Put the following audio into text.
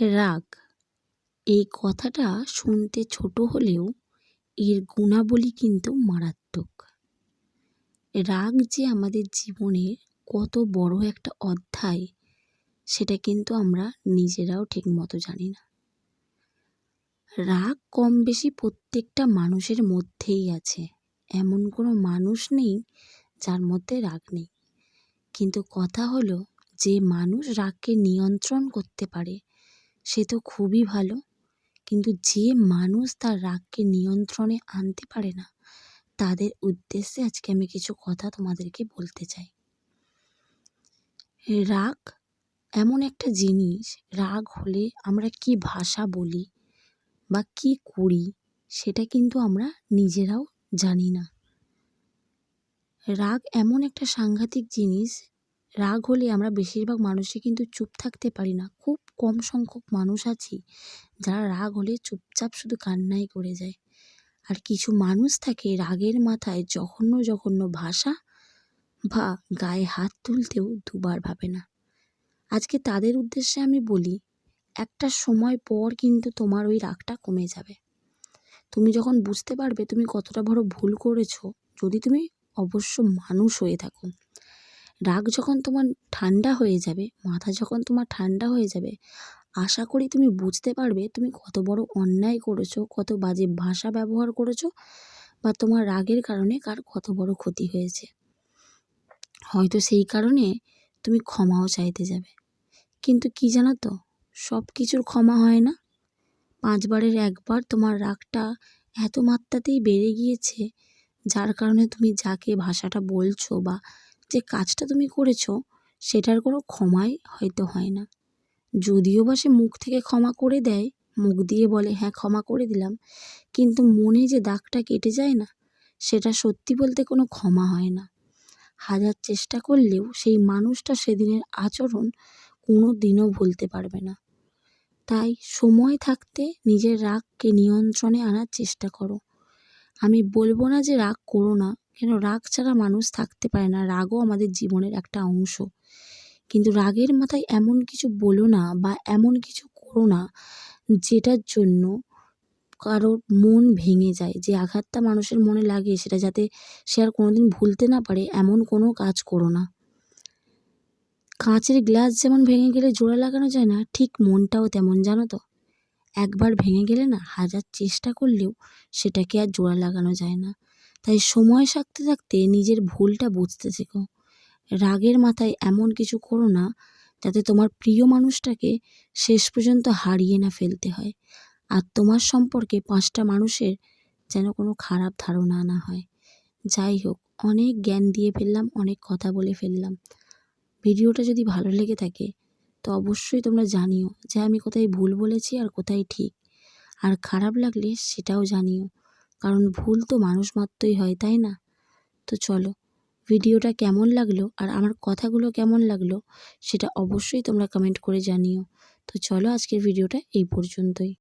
রাগ। এই কথাটা শুনতে ছোট হলেও এর গুণাবলী কিন্তু মারাত্মক। রাগ যে আমাদের জীবনের কত বড় একটা অধ্যায়, সেটা কিন্তু আমরা নিজেরাও ঠিকমতো জানি না। রাগ কম বেশি প্রত্যেকটা মানুষের মধ্যেই আছে। এমন কোনো মানুষ নেই যার মধ্যে রাগ নেই। কিন্তু কথা হলো, যে মানুষ রাগকে নিয়ন্ত্রণ করতে পারে সে তো খুবই ভালো। কিন্তু যে মানুষ তার রাগকে নিয়ন্ত্রণে আনতে পারে না, তাদের উদ্দেশ্যে আজকে আমি কিছু কথা তোমাদেরকে বলতে চাই। রাগ এমন একটা জিনিস, রাগ হলে আমরা কি ভাষা বলি বা কি করি, সেটা কিন্তু আমরা নিজেরাও জানি না। রাগ এমন একটা সাংঘাতিক জিনিস, রাগ হলে আমরা বেশিরভাগ মানুষই কিন্তু চুপ থাকতে পারি না, খুব কম সংখ্যক মানুষ আছি, যারা রাগ হলে চুপচাপ শুধু কান্নাই করে যায়। আর কিছু মানুষ থাকে রাগের মাথায় জঘন্য জঘন্য ভাষা বা গায়ে হাত তুলতেও দুবার ভাবে না। আজকে তাদের উদ্দেশ্যে আমি বলি, একটা সময় পর কিন্তু তোমার ওই রাগটা কমে যাবে। তুমি যখন বুঝতে পারবে তুমি কতটা বড় ভুল করেছ, যদি তুমি অবশ্য মানুষ হয়ে থাকো। রাগ যখন তোমার ঠান্ডা হয়ে যাবে, মাথা যখন তোমার ঠান্ডা হয়ে যাবে, আশা করি তুমি বুঝতে পারবে তুমি কত বড় অন্যায় করেছ, কত বাজে ভাষা ব্যবহার করেছ বা তোমার রাগের কারণে কার কত বড় ক্ষতি হয়েছে। হয়তো সেই কারণে তুমি ক্ষমাও চাইতে যাবে। কিন্তু কি জানো তো, সব কিছুর ক্ষমা হয় না। পাঁচবারের একবার তোমার রাগটা এত মাত্রাতেই বেড়ে গিয়েছে, যার কারণে তুমি যাকে ভাষাটা বলছো বা যে কাজটা তুমি করেছ, সেটার কোনো ক্ষমাই হয়তো হয় না। যদিও বা সে মুখ থেকে ক্ষমা করে দেয়, মুখ দিয়ে বলে হ্যাঁ ক্ষমা করে দিলাম। কিন্তু মনে যে দাগটা কেটে যায় না, সেটা সত্যি বলতে কোনো ক্ষমা হয় না। হাজার চেষ্টা করলেও সেই মানুষটা সেদিনের আচরণ কোনো দিনও ভুলতে পারবে না। তাই সময় থাকতে নিজের রাগকে নিয়ন্ত্রণে আনার চেষ্টা করো। আমি বলব না যে রাগ করো না কেন রাগ ছাড়া মানুষ থাকতে পারে না? রাগও আমাদের জীবনের একটা অংশ। কিন্তু রাগের মাথায় এমন কিছু বলো না বা এমন কিছু করো না যেটার জন্য কারোর মন ভেঙে যায়। যে আঘাতটা মানুষের মনে লাগে সেটা যাতে সে আর কোনোদিন ভুলতে না পারে, এমন কোনো কাজ করো না। কাঁচের গ্লাস যেমন ভেঙে গেলে জোড়া লাগানো যায় না, ঠিক মনটাও তেমন, জানো তো? একবার ভেঙে গেলে না হাজার চেষ্টা করলেও সেটাকে আর জোড়া লাগানো যায় না। তাই সময় থাকতে থাকতে নিজের ভুলটা বুঝতে শেখো। রাগের মাথায় এমন কিছু করো না, যাতে তোমার প্রিয় মানুষটাকে শেষ পর্যন্ত হারিয়ে না ফেলতে হয়। আর তোমার সম্পর্কে পাঁচটা মানুষের যেন কোনো খারাপ ধারণা না হয়। যাই হোক, অনেক জ্ঞান দিয়ে ফেললাম, অনেক কথা বলে ফেললাম। ভিডিওটা যদি ভালো লেগে থাকে, তো অবশ্যই তোমরা জানিও যে আমি কোথায় ভুল বলেছি আর কোথায় ঠিক। আর খারাপ লাগলে সেটাও জানিও। কারণ ভুল তো মানুষ মাত্রই হয়, তাই না? তো চলো, ভিডিওটা কেমন লাগল আর আমার কথাগুলো কেমন লাগল সেটা অবশ্যই তোমরা কমেন্ট করে জানিও। তো চলো আজকের ভিডিওটা এই পর্যন্তই।